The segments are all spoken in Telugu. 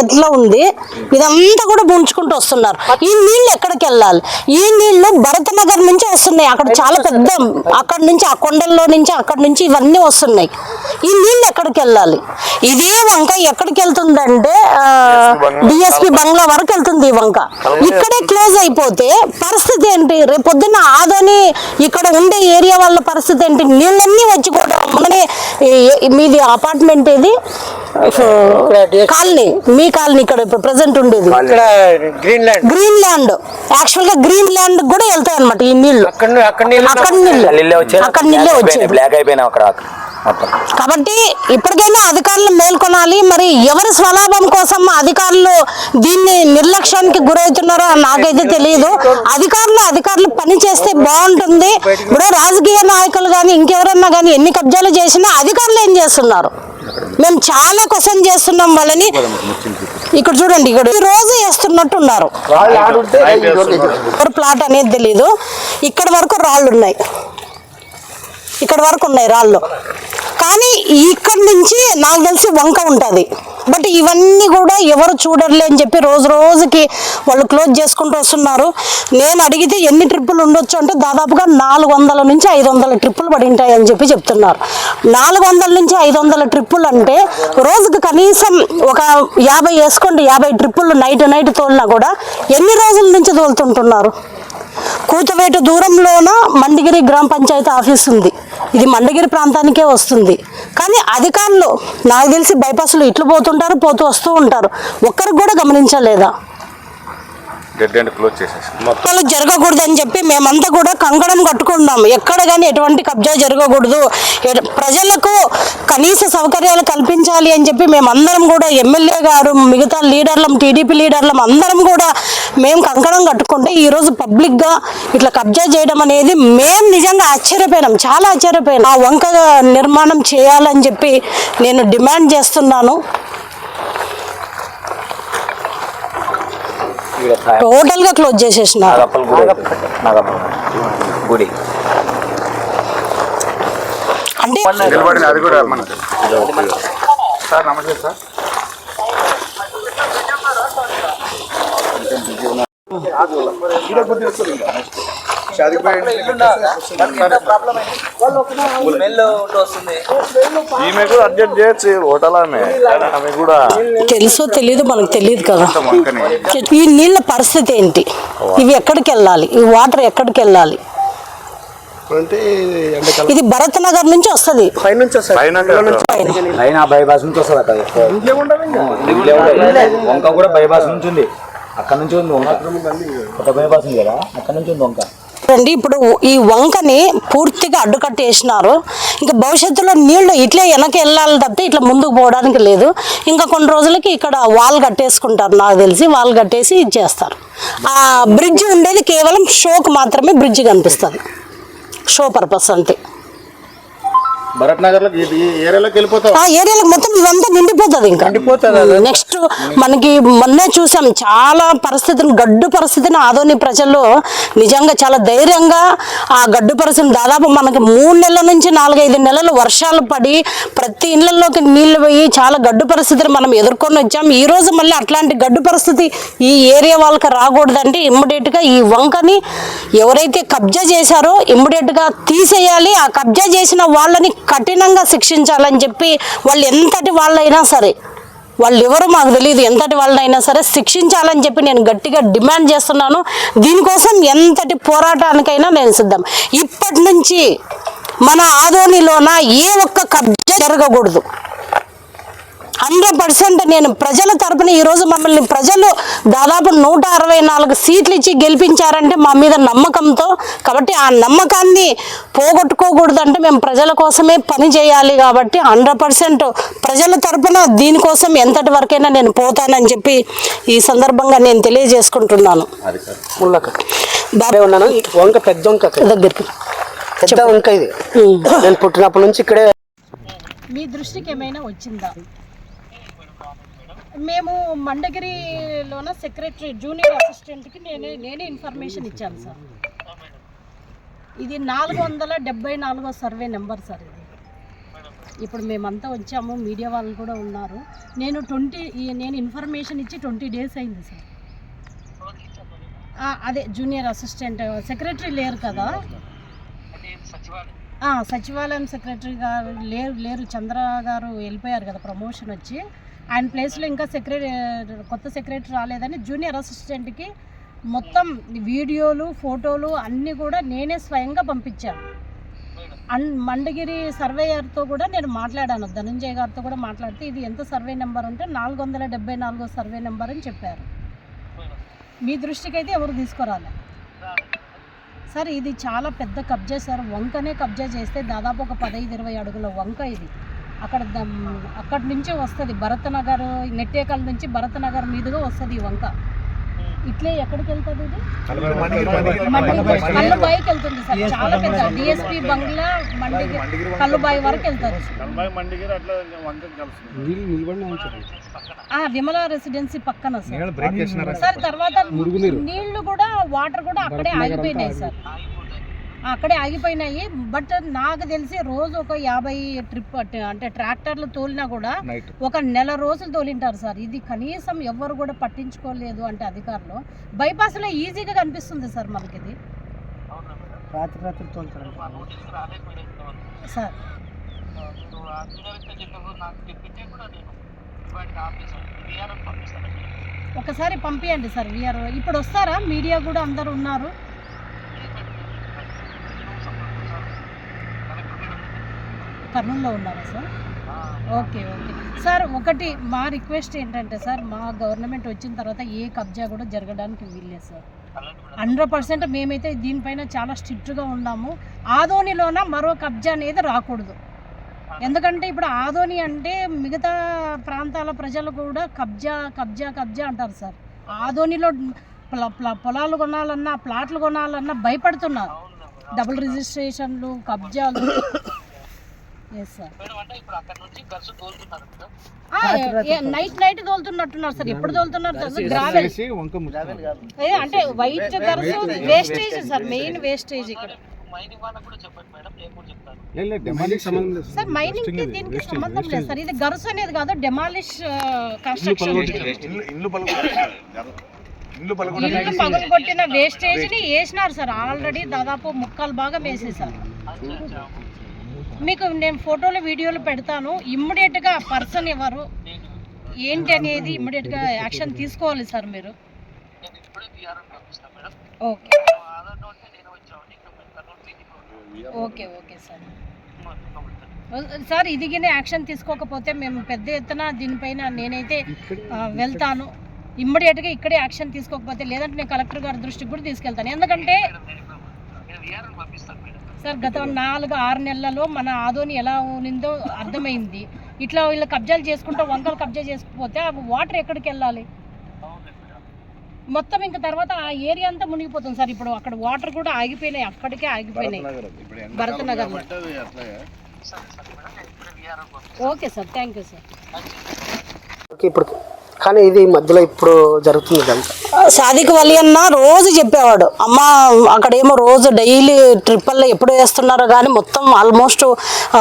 ఎట్లా ఉంది. ఇదంతా కూడా ముంచుకుంటూ వస్తున్నారు. ఈ నీళ్ళు ఎక్కడికి వెళ్ళాలి? ఈ నీళ్ళు భరతనగర్ నుంచి వస్తున్నాయి. అక్కడ చాలా పెద్ద అక్కడ నుంచి ఆ కొండల్లో నుంచి అక్కడ నుంచి ఇవన్నీ వస్తున్నాయి. ఈ నీళ్ళు ఎక్కడికి వెళ్ళాలి? ఇదే వంక ఎక్కడికి వెళ్తుందంటే డిఎస్పి బంగ్లా వరకు వెళ్తుంది ఈ వంక. ఇక్కడే క్లోజ్ అయిపోతే పరిస్థితి ఏంటి? రేపు పొద్దున్న ఆదని ఇక్కడ ఉండే ఏరియా వాళ్ళ పరిస్థితి ఏంటి? నీళ్ళన్నీ వచ్చి కూడా మననే మీది అపార్ట్మెంట్ ఇది కాలనీ. మీ కాలనీ ఇక్కడ ఇప్పుడు ప్రజెంట్ ఉండేది? ఇక్కడ గ్రీన్ ల్యాండ్ గ్రీన్ ల్యాండ్ యాక్చువల్గా గ్రీన్ ల్యాండ్ కూడా వెళ్తాయి అనమాట ఈ నీళ్ళు అక్కడ అక్కడ నీళ్ళు వచ్చాయి. అక్కడ నీళ్ళే వచ్చాయి. బ్లాక్ అయిపోయినాయి అక్కడ మొత్తం. కాబట్టి ఇప్పటికైనా అధికారులు మేల్కొనాలి. మరి ఎవరి స్వలాభం కోసం అధికారులు దీన్ని నిర్లక్ష్యానికి గురవుతున్నారో నాకైతే తెలియదు. అధికారులు అధికారులు పని చేస్తే బాగుంటుంది. ఇప్పుడు రాజకీయ నాయకులు కానీ ఇంకెవరన్నా కానీ ఎన్ని కబ్జాలు చేసినా అధికారులు ఏం చేస్తున్నారు? మేము చాలా క్వశ్చన్ చేస్తున్నాం వాళ్ళని. ఇక్కడ చూడండి ఇక్కడ ఈ రోజు వేస్తున్నట్టు ఉన్నారు ఎవరు ప్లాట్ అనేది తెలీదు. ఇక్కడ వరకు రాళ్ళు ఉన్నాయి. ఇక్కడ వరకు ఉన్నాయి రాళ్ళు. కానీ ఇక్కడ నుంచి నాకు తెలిసి వంక ఉంటుంది. బట్ ఇవన్నీ కూడా ఎవరు చూడర్లే అని చెప్పి రోజు రోజుకి వాళ్ళు క్లోజ్ చేసుకుంటూ వస్తున్నారు. నేను అడిగితే ఎన్ని ట్రిప్పులు ఉండొచ్చు అంటే దాదాపుగా నాలుగు వందల నుంచి ఐదు వందల ట్రిప్పులు పడి ఉంటాయి అని చెప్పి చెప్తున్నారు. నాలుగు వందల నుంచి ఐదు వందల ట్రిప్పులు అంటే రోజుకి కనీసం ఒక యాభై వేసుకోండి యాభై ట్రిప్పులు నైట్ నైట్ తోలినా కూడా ఎన్ని రోజుల నుంచి తోలుతుంటున్నారు? కూతవేటు దూరంలోన మండిగిరి గ్రామ పంచాయతీ ఆఫీస్ ఉంది. ఇది మండగిరి ప్రాంతానికే వస్తుంది. కానీ అధికారులు నాకు తెలిసి బైపాస్లో ఇట్లు పోతుంటారు పోతూ వస్తూ ఉంటారు. ఒక్కరికి కూడా గమనించలేదా? డెడ్ ఎండ్ క్లోజ్ చేసేసి జరగకూడదు అని చెప్పి మేమంతా కూడా కంకణం కట్టుకున్నాము ఎక్కడ కానీ ఎటువంటి కబ్జా జరగకూడదు. ప్రజలకు కనీస సౌకర్యాలు కల్పించాలి అని చెప్పి మేమందరం కూడా ఎమ్మెల్యే గారు మిగతా లీడర్లం టీడీపీ లీడర్లం అందరం కూడా మేము కంకణం కట్టుకుంటే ఈరోజు పబ్లిక్గా ఇట్లా కబ్జా చేయడం అనేది మేము నిజంగా ఆశ్చర్యపోయినాం. చాలా ఆశ్చర్యపోయినాం. ఆ వంక నిర్మాణం చేయాలని చెప్పి నేను డిమాండ్ చేస్తున్నాను. టోటల్గా క్లోజ్ చేసేసినారు నాగప్పల్ గుడి. అంటే సార్ నమస్తే సార్. ఈమె కూడా అడ్జస్ట్ చేయొచ్చు హోటల్ ఆమె ఆమె కూడా తెలుసో తెలీదు మనకు తెలియదు కదా. ఈ నీళ్ళ పరిస్థితి ఏంటి? ఇవి ఎక్కడికి వెళ్ళాలి? ఈ వాటర్ ఎక్కడికి వెళ్ళాలి? ఇది భరత్ నగర్ నుంచి వస్తుంది. పైన అయినా బైపాస్ నుంచి వస్తుంది అక్కడ. వంక కూడా బైపాస్ నుంచి ఉంది. అక్కడ నుంచి ఉంది వంక. కొత్త బైపాస్ ఉంది కదా అక్కడ నుంచి ఉంది వంక. అండి ఇప్పుడు ఈ వంకని పూర్తిగా అడ్డుకట్టేసినారు ఇంకా భవిష్యత్తులో నీళ్ళు ఇట్లే వెనక వెళ్ళాలి తప్పితే ఇట్లా ముందుకు పోవడానికి లేదు. ఇంకా కొన్ని రోజులకి ఇక్కడ వాల్ కట్టేసుకుంటారు. నాకు తెలిసి వాల్ కట్టేసి ఇచ్చేస్తారు. ఆ బ్రిడ్జ్ ఉండేది కేవలం షోకు మాత్రమే బ్రిడ్జ్ కనిపిస్తుంది. షో పర్పస్ అంతే. భరత్ నగర్లో ఈ ఏరియాలోకి వెళ్ళిపోతావు. ఆ ఏరియాలకు మొత్తం ఇదంతా నిండిపోతుంది ఇంకా. నెక్స్ట్ మనకి మొన్నే చూసాం చాలా పరిస్థితిని గడ్డు పరిస్థితిని ఆదోని ప్రజలు నిజంగా చాలా ధైర్యంగా ఆ గడ్డు పరిస్థితిని దాదాపు మనకి మూడు నెలల నుంచి నాలుగైదు నెలలు వర్షాలు పడి ప్రతి ఇళ్ళలోకి నీళ్ళు పోయి చాలా గడ్డు పరిస్థితిని మనం ఎదుర్కొని వచ్చాం. ఈ రోజు మళ్ళీ అట్లాంటి గడ్డు పరిస్థితి ఈ ఏరియా వాళ్ళకి రాకూడదంటే ఇమ్మీడియట్గా ఈ వంకని ఎవరైతే కబ్జా చేశారో ఇమ్మీడియట్గా తీసేయాలి. ఆ కబ్జా చేసిన వాళ్ళని కఠినంగా శిక్షించాలని చెప్పి వాళ్ళు ఎంతటి వాళ్ళైనా సరే వాళ్ళు ఎవరో మాకు తెలియదు ఎంతటి వాళ్ళైనా సరే శిక్షించాలని చెప్పి నేను గట్టిగా డిమాండ్ చేస్తున్నాను. దీనికోసం ఎంతటి పోరాటానికైనా నేను సిద్ధం. ఇప్పటి నుంచి మన ఆదోనిలోన ఏ ఒక్క కబ్జా జరగకూడదు. హండ్రెడ్ పర్సెంట్ నేను ప్రజల తరపున ఈరోజు మమ్మల్ని ప్రజలు దాదాపు నూట అరవై నాలుగు సీట్లు ఇచ్చి గెలిపించారంటే మా మీద నమ్మకంతో. కాబట్టి ఆ నమ్మకాన్ని పోగొట్టుకోకూడదు అంటే మేము ప్రజల కోసమే పని చేయాలి కాబట్టి హండ్రెడ్ పర్సెంట్ ప్రజల తరపున దీనికోసం ఎంతటి వరకైనా నేను పోతానని చెప్పి ఈ సందర్భంగా నేను తెలియజేసుకుంటున్నాను. ఉన్నాను. వంక పెద్ద వంక. దగ్గరికి. పెద్ద వంక ఇది. నేను పుట్టినప్పటి నుంచి ఇక్కడే మీ దృష్టికి ఏమైనా వచ్చిందా? మేము మండగిరిలోన సెక్రటరీ జూనియర్ అసిస్టెంట్కి నేనే నేనే ఇన్ఫర్మేషన్ ఇచ్చాను సార్. ఇది నాలుగు వందల డెబ్బై నాలుగో సర్వే నెంబర్ సార్ ఇది. ఇప్పుడు మేమంతా వచ్చాము మీడియా వాళ్ళు కూడా ఉన్నారు. నేను ట్వంటీ నేను ఇన్ఫర్మేషన్ ఇచ్చి ట్వంటీ డేస్ అయింది సార్. అదే జూనియర్ అసిస్టెంట్ సెక్రటరీ లేరు కదా. సచివాలయం సెక్రటరీ గారు లేరు లేరు. చంద్ర గారు వెళ్ళిపోయారు కదా ప్రమోషన్ వచ్చి. ఆయన ప్లేస్లో ఇంకా సెక్రటరీ కొత్త సెక్రటరీ రాలేదని జూనియర్ అసిస్టెంట్కి మొత్తం వీడియోలు ఫోటోలు అన్నీ కూడా నేనే స్వయంగా పంపించాను అన్ మండగిరి సర్వేయర్తో కూడా నేను మాట్లాడాను. ధనంజయ్ గారితో కూడా మాట్లాడితే ఇది ఎంత సర్వే నెంబర్ అంటే నాలుగు వందల డెబ్బై నాలుగో సర్వే నెంబర్ అని చెప్పారు. మీ దృష్టికి అయితే ఎవరు తీసుకురాలే. సార్ ఇది చాలా పెద్ద కబ్జా సార్. వంకనే కబ్జా చేస్తే దాదాపు ఒక పదహైదు ఇరవై అడుగుల వంక ఇది. అక్కడ దమ్- అక్కడి నుంచే వస్తుంది. భరతనగర్ నెట్టేకల్ నుంచి భరతనగర్ మీదుగా వస్తుంది ఈ వంక. ఇట్లే ఎక్కడికి వెళ్తుంది ఇది కల్లుబాయికి వెళ్తుంది సార్. చాలా పెద్ద డిఎస్పి బంగ్లా మండి కల్లుబాయి వరకు వెళ్తుంది. ఆ విమల రెసిడెన్సీ పక్కన సార్. సార్ తర్వాత నీళ్ళు కూడా వాటర్ కూడా అక్కడే ఆగిపోయినాయి సార్. అక్కడే ఆగిపోయినాయి. బట్ నాకు తెలిసి రోజు ఒక యాభై ట్రిప్ అంటే ట్రాక్టర్లు తోలినా కూడా ఒక నెల రోజులు తోలింటారు సార్. ఇది కనీసం ఎవరు కూడా పట్టించుకోలేదు అంటే అధికారులు. బైపాస్లో ఈజీగా కనిపిస్తుంది సార్ మనకి ఇది రాత్రి రాత్రి తోలుతారు. సార్. ఒకసారి పంపించండి సార్ విఆర్ ఇప్పుడు వస్తారా? మీడియా కూడా అందరు ఉన్నారు. కర్నూలులో ఉన్నారా సార్? Okay okay. సార్ ఒకటి మా రిక్వెస్ట్ ఏంటంటే సార్ మా గవర్నమెంట్ వచ్చిన తర్వాత ఏ కబ్జా కూడా జరగడానికి వీల్లేదు సార్. హండ్రెడ్ పర్సెంట్ మేమైతే దీనిపైన చాలా స్ట్రిక్ట్గా ఉన్నాము. ఆదోనిలోన మరో కబ్జా అనేది రాకూడదు. ఎందుకంటే ఇప్పుడు ఆదోని అంటే మిగతా ప్రాంతాల ప్రజలు కూడా కబ్జా కబ్జా కబ్జా అంటారు సార్. ఆదోనిలో ప్ల- ప్ల- పొలాలు కొనాలన్నా ప్లాట్లు కొనాలన్నా భయపడుతున్నారు. డబుల్ రిజిస్ట్రేషన్లు కబ్జాలు నైట్ నైట్ తోలుతున్నట్టున్నారు సార్ ఎప్పుడు తోలుతున్నారు గ్రావెల్ అంటే వైట్ గర్స్ వేస్టేజ్ సార్ మెయిన్ వేస్టేజ్ ఇక్కడ. సార్. మైనింగ్కి దీనికి సంబంధం లేదు సార్. ఇది గర్స్ అనేది కాదు డెమాలిష్ కన్స్ట్రక్షన్ ఇల్లు పగలు కొట్టిన వేస్టేజ్ని వేసినారు సార్. ఆల్రెడీ దాదాపు ముక్కలు బాగా వేసేసారు మీకు నేను ఫోటోలు వీడియోలు పెడతాను. ఇమ్మీడియట్గా పర్సన్ ఎవరు? ఏంటి అనేది ఇమ్మీడియట్గా యాక్షన్ తీసుకోవాలి సార్ మీరు. Okay okay okay sir sir ఇదిగిన action తీసుకోకపోతే మేము పెద్ద ఎత్తున దీనిపైన నేనైతే వెళ్తాను. ఇమ్మీడియట్గా ఇక్కడే యాక్షన్ తీసుకోకపోతే లేదంటే నేను కలెక్టర్ గారి దృష్టికి కూడా తీసుకెళ్తాను. ఎందుకంటే సార్ గత నాలుగు ఆరు నెలలలో మన ఆదోని ఎలా ఉన్నిందో అర్థమైంది. ఇట్లా వీళ్ళు కబ్జాలు చేసుకుంటూ వంకలు కబ్జా చేసుకుపోతే ఆ వాటర్ ఎక్కడికి వెళ్ళాలి? మొత్తం ఇంకా తర్వాత ఆ ఏరియా అంతా మునిగిపోతుంది సార్. ఇప్పుడు అక్కడ వాటర్ కూడా ఆగిపోయినాయి అక్కడికే ఆగిపోయినాయి. Bharat Nagar okay sir thank you sir. Okay, ఇప్పుడు కానీ ఇది మధ్యలో ఇప్పుడు జరుగుతుంది ఇదంతా. సాదిక్ వలి అన్న రోజు చెప్పేవాడు. అమ్మ అక్కడేమో రోజు డైలీ ట్రిప్పల్లో ఎప్పుడు వేస్తున్నారో కానీ మొత్తం ఆల్మోస్ట్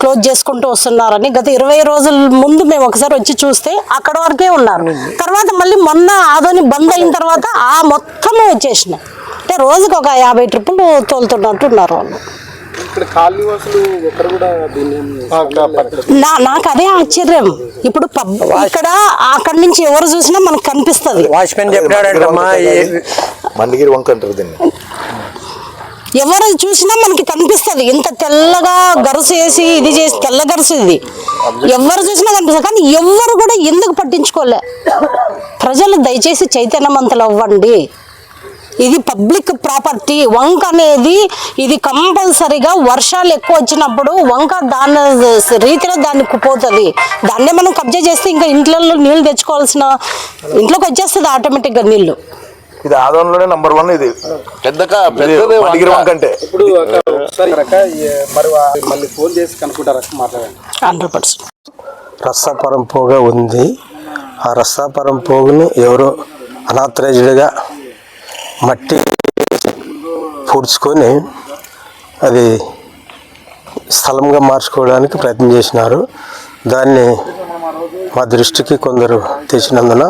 క్లోజ్ చేసుకుంటూ వస్తున్నారని గత ఇరవై రోజుల ముందు మేము ఒకసారి వచ్చి చూస్తే అక్కడ వరకే ఉన్నారు. తర్వాత మళ్ళీ మొన్న ఆదోని బంద్ అయిన తర్వాత ఆ మొత్తము వచ్చేసినాయి. అంటే రోజుకి ఒక యాభై ట్రిప్పులు తోలుతున్నట్టు ఉన్నారు వాళ్ళు. ఇక్కడ కాలనీ వాసులు ఒకరు కూడా దీన్ని నా నాకు అదే ఆశ్చర్యం. ఇప్పుడు పబ్ ఇక్కడ అక్కడి నుంచి ఎవరు చూసినా మనకు కనిపిస్తుంది. వాచ్మెన్ చెప్పాడంటమ్మా ఈ- మండిగిరి వంక అంటారు దీన్ని. ఎవరు చూసినా మనకి కనిపిస్తుంది. ఇంత తెల్లగా గరుసు వేసి ఇది చేసి తెల్ల గరుసు ఇది. ఎవరు చూసినా కనిపిస్తుంది. కానీ ఎవరు కూడా ఎందుకు పట్టించుకోలే. ప్రజలు దయచేసి చైతన్యవంతులు అవ్వండి. ఇది పబ్లిక్ ప్రాపర్టీ. వంక అనేది ఇది కంపల్సరీగా వర్షాలు ఎక్కువ వచ్చినప్పుడు వంక దాని రీతిలో దాన్ని పోతుంది. దాన్నే మనం కబ్జా చేస్తే ఇంకా ఇంట్లో నీళ్ళు తెచ్చుకోవాల్సిన ఇంట్లోకి వచ్చేస్తుంది ఆటోమేటిక్గా నీళ్ళు ఇది ఆదంలోనే నంబర్ వన్ ఇది. వంక. అంటే. ఇప్పుడు మరి మళ్ళీ ఫోన్ చేసి కనుక్కుంటారా మాట్లాడండి. Hundred percent. రసాపరం పోగ ఉంది. ఆ రసాపరం పోగుని ఎవరో అనాథరైజ్డ్గా మట్టి పూడ్చుకొని అది స్థలంగా మార్చుకోవడానికి ప్రయత్నం చేసినారు. దాన్ని మా దృష్టికి కొందరు తెచ్చినందున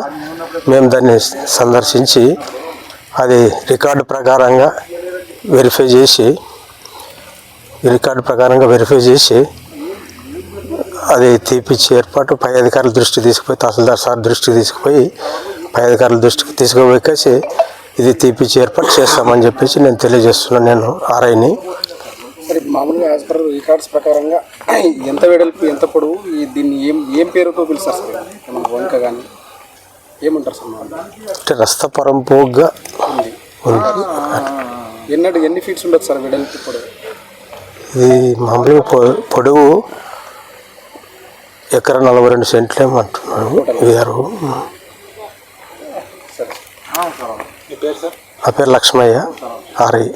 మేము దాన్ని సందర్శించి అది రికార్డు ప్రకారంగా వెరిఫై చేసి రికార్డు ప్రకారంగా వెరిఫై చేసి అది తీపిచ్చే ఏర్పాటు పై అధికారుల దృష్టికి తీసుకుపోయి తహసీల్దార్ సార్ దృష్టికి తీసుకుపోయి పై అధికారుల దృష్టికి తీసుకుపోయి ఇది తీపిచ్చే ఏర్పాటు చేస్తామని చెప్పేసి నేను తెలియజేస్తున్నాను నేను ఆర్ఐని. సరే మామూలుగా యాజ్ పర్ రికార్డ్స్ ప్రకారంగా ఎంత వెడల్పు ఎంత పొడవు ఈ దీన్ని ఏం ఏం పేరుతో పిలుస్తారు సార్? వంక కానీ ఏమంటారు సార్ అంటే రస్తపురం పోగ్గా ఉంది. ఎన్నటి ఎన్ని ఫీట్స్ ఉండదు సార్ వెడల్పు పొడవు? ఇది మామూలుగా పొడవు ఎకర నలభై రెండు సెంట్లు ఏమంటున్నాడు పేరు సార్. నా పేరు లక్ష్మయ్య ఆర్ఐ.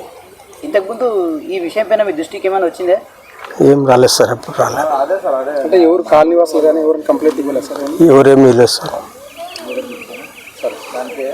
ఇంతకుముందు ఈ విషయం పైన మీ దృష్టికి ఏమైనా వచ్చిందే? ఏం రాలేదు సార్ ఎప్పుడు రాలేదు అంటే ఎవరు కాలనీ వాసులు కానీ ఎవరు కంప్లైంట్ ఇవ్వలేదు సార్ ఎవరేమీ లేదు సార్ సరే దానికి